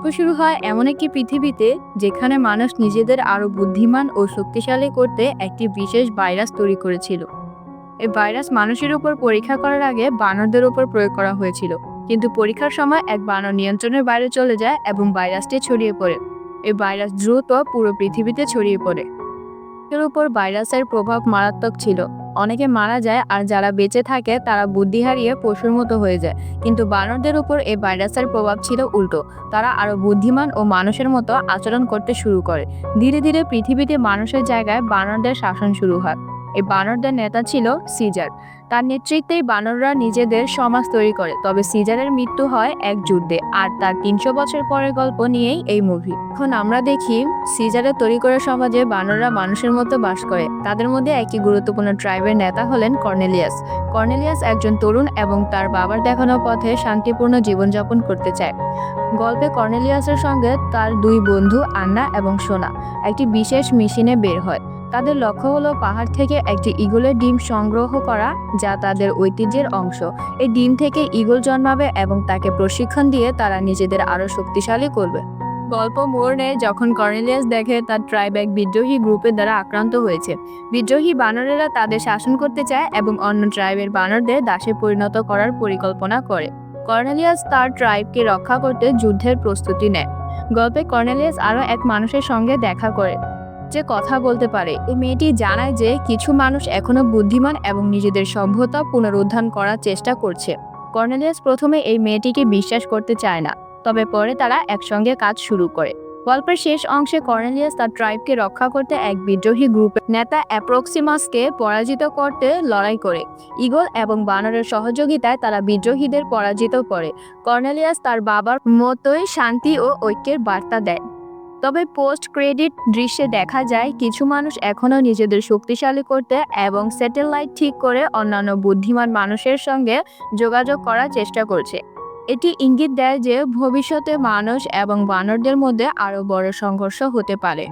গল্প শুরু হয় এমন একটি পৃথিবীতে যেখানে মানুষ নিজেদের আরও বুদ্ধিমান ও শক্তিশালী করতে একটি বিশেষ ভাইরাস তৈরি করেছিল। এই ভাইরাস মানুষের উপর পরীক্ষা করার আগে বানরদের উপর প্রয়োগ করা হয়েছিল। কিন্তু পরীক্ষার সময় এক বানর নিয়ন্ত্রণের বাইরে চলে যায় এবং ভাইরাসটি ছড়িয়ে পড়ে। এই ভাইরাস দ্রুত পুরো পৃথিবীতে ছড়িয়ে পড়ে। এর উপর ভাইরাসের প্রভাব মারাত্মক ছিল। অনেকে মারা যায় আর যারা বেঁচে থাকে, তারা বুদ্ধি হারিয়ে পশুর মতো হয়ে যায়। কিন্তু বানরদের উপর এই ভাইরাসের প্রভাব ছিল উল্টো। তারা আরও বুদ্ধিমান ও মানুষের মতো আচরণ করতে শুরু করে। ধীরে ধীরে পৃথিবীতে মানুষের জায়গায় বানরদের শাসন শুরু হয়। এই বানরদের নেতা ছিল সিজার। তার নেতৃত্বেই বানররা নিজেদের সমাজ তৈরি করে, তবে সিজারের মৃত্যু হয় এক যুদ্ধে, আর তার তিনশো বছর পরের গল্প নিয়েই এই মুভি এখন আমরা দেখি সিজারের তৈরি করা সমাজে বানররা মানুষের মতো বাস করে। তাদের মধ্যে একটি গুরুত্বপূর্ণ ট্রাইবের নেতা হলেন কর্নেলিয়াস। কর্নেলিয়াস একজন তরুণ এবং তার বাবার দেখানো পথে শান্তিপূর্ণ জীবনযাপন করতে চায়। গল্পে কর্নেলিয়াসের সঙ্গে তার দুই বন্ধু আন্না এবং সোনা। একটি বিশেষ মেশিনে বের হয়। তাদের লক্ষ্য হলো পাহাড় থেকে একটি ইগলের ডিম সংগ্রহ করা, যা তাদের ঐতিহ্যের অংশ। এই ডিম থেকে ইগল জন্মাবে এবং তাকে প্রশিক্ষণ দিয়ে তারা নিজেদের আরও শক্তিশালী করবে। গল্প মোড় নেয় যখন কর্নেলিয়াস দেখে তার ট্রাইব এক বিদ্রোহী গ্রুপের দ্বারা আক্রান্ত হয়েছে। বিদ্রোহী বানরেরা তাদের শাসন করতে চায় এবং অন্য ট্রাইবের বানরদের দাসে পরিণত করার পরিকল্পনা করে। কর্নেলিয়াস তার ট্রাইবকে রক্ষা করতে যুদ্ধের প্রস্তুতি নেয়। গল্পে কর্নেলিয়াস আরও এক মানুষের সঙ্গে দেখা করে। যে কথা বলতে পারে। এই মেয়েটি জানায় যে, কিছু মানুষ এখনও বুদ্ধিমান এবং নিজেদের সভ্যতা পুনরুদ্ধার করার চেষ্টা করছে। কর্নেলিয়াস প্রথমে এই মেয়েটিকে বিশ্বাস করতে চায় না, তবে পরে তারা একসঙ্গে কাজ শুরু করে। গল্পের শেষ অংশে কর্নেলিয়াস তার ট্রাইবকে রক্ষা করতে এক বিদ্রোহী গ্রুপের নেতা অ্যাপ্রক্সিমাসকে পরাজিত করতে লড়াই করে। ইগল এবং বানরের সহযোগিতায় তারা বিদ্রোহীদের পরাজিত করে। কর্নেলিয়াস তার বাবার মতোই শান্তি ও ঐক্যের বার্তা দেয়। তবে পোস্ট ক্রেডিট দৃশ্যে দেখা যায় কিছু মানুষ এখনও নিজেদের শক্তিশালী করতে এবং স্যাটেলাইট ঠিক করে অন্যান্য বুদ্ধিমান মানুষের সঙ্গে যোগাযোগ করার চেষ্টা করছে। এটি ইঙ্গিত দেয় যে ভবিষ্যতে মানুষ এবং বানরদের মধ্যে আরও বড় সংঘর্ষ হতে পারে।